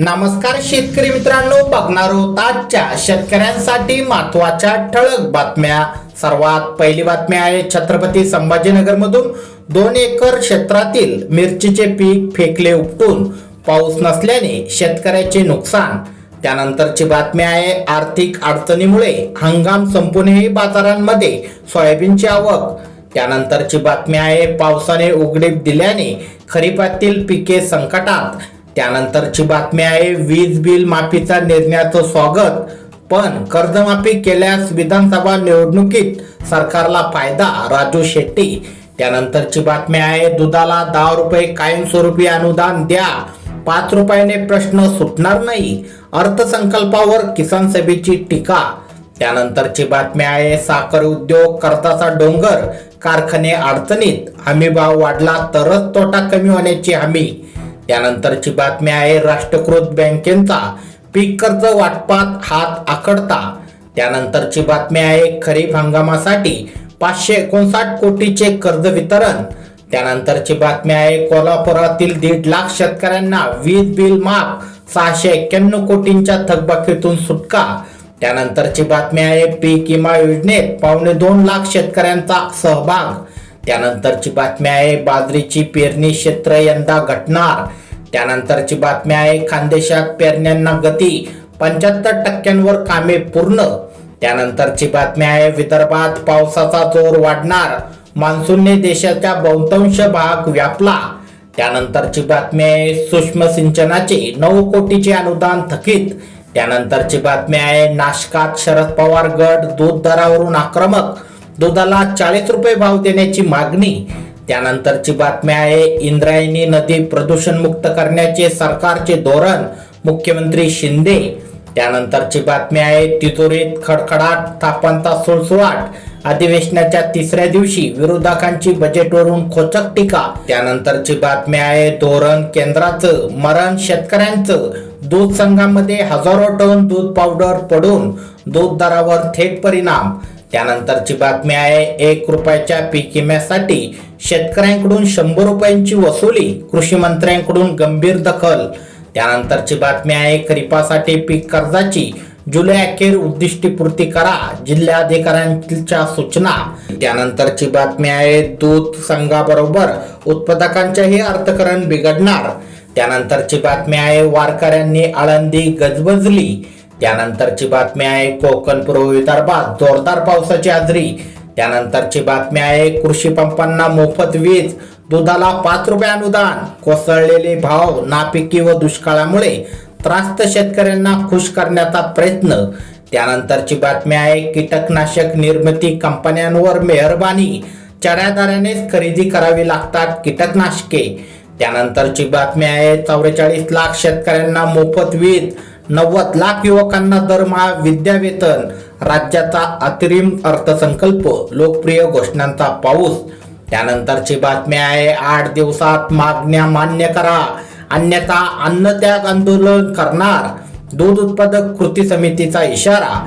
नमस्कार शेतकरी मित्रांनो बघणार आहोत आजच्या शेतकऱ्यांसाठी महत्त्वाच्या ठळक बातम्या. सर्वात पहिली बातमी आहे छत्रपती संभाजीनगर मधून दोन एकर क्षेत्रातील मिरचीचे पीक फेकले उपटून पाऊस नसल्याने शेतकऱ्याचे नुकसान. त्यानंतरची बातमी आहे आर्थिक अडचणीमुळे हंगाम संपूनही बाजारांमध्ये सोयाबीनची आवक. त्यानंतरची बातमी आहे पावसाने उघडीप दिल्याने खरीपातील पिके संकटात. त्यानंतरची बातमी आहे वीज बिल माफीचा निर्णयाचं स्वागत पण कर्जमाफी केल्यास विधानसभा निवडणुकीत सरकारला फायदा राजू शेट्टी. त्यानंतरची बातमी आहे दुधाला दहा रुपये कायमस्वरूपी अनुदान द्या. पाच रुपयाने प्रश्न सुटणार नाही. अर्थसंकल्पावर किसान सभेची टीका. त्यानंतरची बातमी आहे साखर उद्योग कर्जाचा डोंगर कारखाने अडचणीत. हमी भाव वाढला तरच तोटा कमी होण्याची हमी. त्यानंतरची बातमी आहे राष्ट्रकृत बँकेचा. पीक कर्ज वाटपात हात आखडता. त्यानंतरची बातमी आहे खरीप हंगामासाठी पाचशे एकोणसाठ कोटीचे कर्ज वितरण. त्यानंतरची बातमी आहे कोल्हापुरातील दीड लाख शेतकऱ्यांना वीज बिल माफ सहाशे एक्क्याण्णव कोटींच्या थकबाकीतून सुटका. त्यानंतरची बातमी आहे पीक विमा योजनेत पावणे दोन लाख शेतकऱ्यांचा सहभाग. त्यानंतरची बातमी आहे बाजरीची पेरणी क्षेत्र यंदा घटणार. त्यानंतरची बातमी आहे खानदेशात पेरण्यांना गती पंच्याहत्तर टक्क्यांवर कामे पूर्ण. त्यानंतरची बातमी आहे विदर्भात पावसाचा जोर वाढणार. मान्सूनने देशाचा बहुतांश भाग व्यापला. त्यानंतरची बातमी आहे सूक्ष्म सिंचनाचे नऊ कोटीचे अनुदान थकीत. त्यानंतरची बातमी आहे नाशकात शरद पवार गट दूध दरावरून आक्रमक. दुधाला चाळीस रुपये भाव देण्याची मागणी. त्यानंतरची बातमी आहे इंद्रायणी नदी प्रदूषण मुक्त करण्याचे सरकारचे धोरण मुख्यमंत्री शिंदे. त्यानंतरची बातमी आहे तिजोरीत खडखडाट तापांचा सुळसुळाट. अधिवेशनाच्या तिसऱ्या दिवशी विरोधकांची बजेटवरून खोचक टीका. त्यानंतरची बातमी आहे धोरण केंद्राचं मरण शेतकऱ्यांचं. दूध संघामध्ये हजारो टन दूध पावडर पडून दूध दरावर थेट परिणाम. त्यानंतरची बातमी आहे एक रुपयाच्या पीक विम्यासाठी शेतकऱ्यांकडून शंभर रुपयांची वसुली कृषी मंत्र्यांकडून गंभीर दखल. त्यानंतरची बातमी आहे खरीपासाठी पीक कर्जाची जुलै अखेर उद्दिष्टीपूर्ती करा जिल्हाधिकाऱ्यांच्या सूचना. त्यानंतरची बातमी आहे दूध संघाबरोबर उत्पादकांचेही अर्थकरण बिघडणार. त्यानंतरची बातमी आहे वारकऱ्यांनी आळंदी गजबजली त्यानंतरची बातमी आहे कोकण पूर्व विदर्भात जोरदार पावसाची हजेरी त्यानंतरची बातमी आहे कृषी पंपांना मोफत वीज दुधाला पाच रुपये अनुदान कोसळलेले भाव नापिकी व दुष्काळामुळे त्रास्त शेतकऱ्यांना खुश करण्याचा प्रयत्न. त्यानंतरची बातमी आहे कीटकनाशक निर्मिती कंपन्यांवर मेहरबानी. चढ्या खरेदी करावी लागतात कीटकनाशके. त्यानंतरची बातमी आहे चौवेचाळीस लाख शेतकऱ्यांना मोफत वीज नव्वद लाख युवकांना दरमहा विद्यावेतन राज्याचा अतिरिम अर्थसंकल्प लोकप्रिय घोषणांचा पाऊस. त्यानंतरची बातमी आहे आठ दिवसात मागण्या मान्य करा अन्यथा अन्नत्याग आंदोलन करणार. दूध उत्पादक कृती समितीचा इशारा